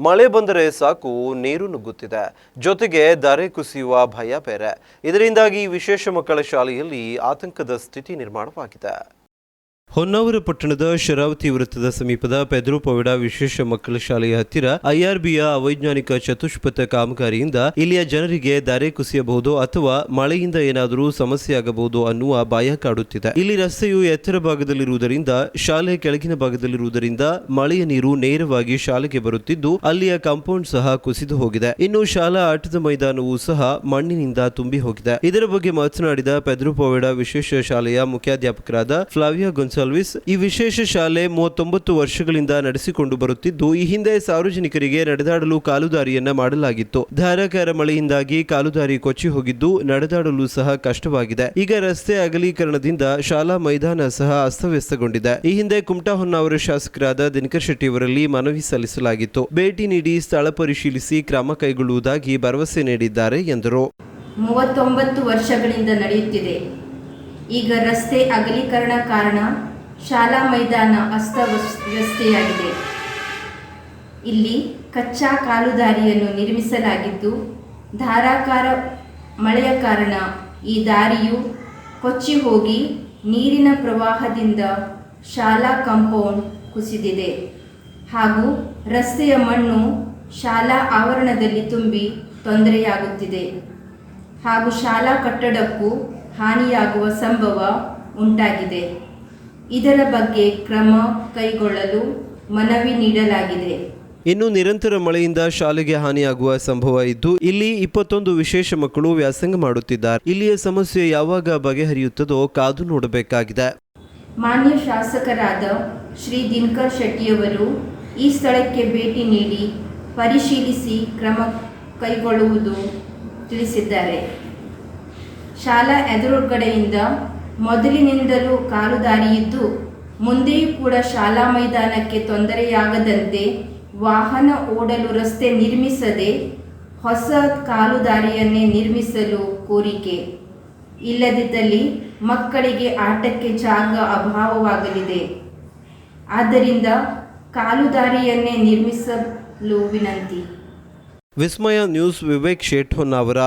ಮಳೆ ಬಂದರೆ ಸಾಕು, ನೀರು ನುಗ್ಗುತ್ತಿದೆ. ಜೊತೆಗೆ ದರೆ ಕುಸಿಯುವ ಭಯ ಬೇರೆ. ಇದರಿಂದಾಗಿ ವಿಶೇಷ ಮಕ್ಕಳ ಶಾಲೆಯಲ್ಲಿ ಆತಂಕದ ಸ್ಥಿತಿ ನಿರ್ಮಾಣವಾಗಿದೆ. ಹೊನ್ನಾವರ ಪಟ್ಟಣದ ಶರಾವತಿ ವೃತ್ತದ ಸಮೀಪದ ಪೆದ್ರು ಪವಿಡ ವಿಶೇಷ ಮಕ್ಕಳ ಶಾಲೆಯ ಹತ್ತಿರ ಐಆರ್ಬಿಯ ಅವೈಜ್ಞಾನಿಕ ಚತುಷ್ಪಥ ಕಾಮಗಾರಿಯಿಂದ ಇಲ್ಲಿಯ ಜನರಿಗೆ ದಾರೆ ಕುಸಿಯಬಹುದು ಅಥವಾ ಮಳೆಯಿಂದ ಏನಾದರೂ ಸಮಸ್ಯೆಯಾಗಬಹುದು ಅನ್ನುವ ಭಯ ಕಾಡುತ್ತಿದೆ. ಇಲ್ಲಿ ರಸ್ತೆಯು ಎತ್ತರ ಭಾಗದಲ್ಲಿರುವುದರಿಂದ, ಶಾಲೆ ಕೆಳಗಿನ ಭಾಗದಲ್ಲಿರುವುದರಿಂದ ಮಳೆಯ ನೀರು ನೇರವಾಗಿ ಶಾಲೆಗೆ ಬರುತ್ತಿದ್ದು, ಅಲ್ಲಿಯ ಕಾಂಪೌಂಡ್ ಸಹ ಕುಸಿದು ಹೋಗಿದೆ. ಇನ್ನು ಶಾಲಾ ಆಟದ ಮೈದಾನವೂ ಸಹ ಮಣ್ಣಿನಿಂದ ತುಂಬಿ ಹೋಗಿದೆ. ಇದರ ಬಗ್ಗೆ ಮಾತನಾಡಿದ ಪೆದ್ರು ಪೋವೆಡ ವಿಶೇಷ ಶಾಲೆಯ ಮುಖ್ಯಾಧ್ಯಾಪಕರಾದ ಫ್ಲಾವಿಯಾ ಗೊನ್ಸಾಲ್ವಿಸ್ ಈ ವಿಶೇಷ ಶಾಲೆ ಮೂವತ್ತೊಂಬತ್ತು ವರ್ಷಗಳಿಂದ ನಡೆಸಿಕೊಂಡು ಬರುತ್ತಿದ್ದು, ಈ ಹಿಂದೆ ಸಾರ್ವಜನಿಕರಿಗೆ ನಡೆದಾಡಲು ಕಾಲುದಾರಿಯನ್ನ ಮಾಡಲಾಗಿತ್ತು. ಧಾರಾಕಾರ ಮಳೆಯಿಂದಾಗಿ ಕಾಲುದಾರಿ ಕೊಚ್ಚಿ ಹೋಗಿದ್ದು, ನಡೆದಾಡಲು ಸಹ ಕಷ್ಟವಾಗಿದೆ. ಈಗ ರಸ್ತೆ ಅಗಲೀಕರಣದಿಂದ ಶಾಲಾ ಮೈದಾನ ಸಹ ಅಸ್ತವ್ಯಸ್ತಗೊಂಡಿದೆ. ಈ ಹಿಂದೆ ಕುಮಟಾ ಹೊನ್ನಾವರ ಶಾಸಕರಾದ ದಿನಕರ್ ಶೆಟ್ಟಿ ಅವರಲ್ಲಿ ಮನವಿ ಸಲ್ಲಿಸಲಾಗಿತ್ತು. ಭೇಟಿ ನೀಡಿ ಸ್ಥಳ ಪರಿಶೀಲಿಸಿ ಕ್ರಮ ಕೈಗೊಳ್ಳುವುದಾಗಿ ಭರವಸೆ ನೀಡಿದ್ದಾರೆ ಎಂದರು. ಮೂವತ್ತೊಂಬತ್ತು ವರ್ಷಗಳಿಂದ ನಡೆಯುತ್ತಿದೆ. ಈಗ ರಸ್ತೆ ಅಗಲೀಕರಣ ಕಾರಣ ಶಾಲಾ ಮೈದಾನ ಅಸ್ತವ್ಯಸ್ತೆಯಾಗಿದೆ ಇಲ್ಲಿ ಕಚ್ಚಾ ಕಾಲುದಾರಿಯನ್ನು ನಿರ್ಮಿಸಲಾಗಿದ್ದು, ಧಾರಾಕಾರ ಮಳೆಯ ಕಾರಣ ಈ ದಾರಿಯು ಕೊಚ್ಚಿ ಹೋಗಿ ನೀರಿನ ಪ್ರವಾಹದಿಂದ ಶಾಲಾ ಕಾಂಪೌಂಡ್ ಕುಸಿದಿದೆ. ಹಾಗೂ ರಸ್ತೆಯ ಮಣ್ಣು ಶಾಲಾ ಆವರಣದಲ್ಲಿ ತುಂಬಿ ತೊಂದರೆಯಾಗುತ್ತಿದೆ. ಹಾಗೂ ಶಾಲಾ ಕಟ್ಟಡಕ್ಕೂ ಹಾನಿಯಾಗುವ ಸಂಭವ ಉಂಟಾಗಿದೆ. ಇದರ ಬಗ್ಗೆ ಕ್ರಮ ಕೈಗೊಳ್ಳಲು ಮನವಿ ನೀಡಲಾಗಿದೆ. ಇನ್ನು ನಿರಂತರ ಮಳೆಯಿಂದ ಶಾಲೆಗೆ ಹಾನಿಯಾಗುವ ಸಂಭವ ಇದ್ದು ಇಲ್ಲಿ ಇಪ್ಪತ್ತೊಂದು ವಿಶೇಷ ಮಕ್ಕಳು ವ್ಯಾಸಂಗ ಮಾಡುತ್ತಿದ್ದಾರೆ. ಇಲ್ಲಿಯ ಸಮಸ್ಯೆ ಯಾವಾಗ ಬಗೆಹರಿಯುತ್ತದೋ ಕಾದು ನೋಡಬೇಕಾಗಿದೆ. ಮಾನ್ಯ ಶಾಸಕರಾದ ಶ್ರೀ ದಿನಕರ್ ಶೆಟ್ಟಿಯವರು ಈ ಸ್ಥಳಕ್ಕೆ ಭೇಟಿ ನೀಡಿ ಪರಿಶೀಲಿಸಿ ಕ್ರಮ ಕೈಗೊಳ್ಳುವುದು ತಿಳಿಸಿದ್ದಾರೆ. ಶಾಲಾ ಎದುರುಗಡೆಯಿಂದ ಮೊದಲಿನಿಂದಲೂ ಕಾಲುದಾರಿಯಿದ್ದು ಮುಂದೆಯೂ ಕೂಡ ಶಾಲಾ ಮೈದಾನಕ್ಕೆ ತೊಂದರೆಯಾಗದಂತೆ ವಾಹನ ಓಡಲು ರಸ್ತೆ ನಿರ್ಮಿಸದೆ ಹೊಸ ಕಾಲುದಾರಿಯನ್ನೇ ನಿರ್ಮಿಸಲು ಕೋರಿಕೆ. ಇಲ್ಲದಿದ್ದಲ್ಲಿ ಮಕ್ಕಳಿಗೆ ಆಟಕ್ಕೆ ಜಾಗ ಅಭಾವವಾಗಲಿದೆ. ಆದ್ದರಿಂದ ಕಾಲುದಾರಿಯನ್ನೇ ನಿರ್ಮಿಸಲು ವಿನಂತಿ. ವಿಸ್ಮಯ ನ್ಯೂಸ್ ವಿವೇಕ್ ಶೇಟ್ ಹೊನ್ನಾವರ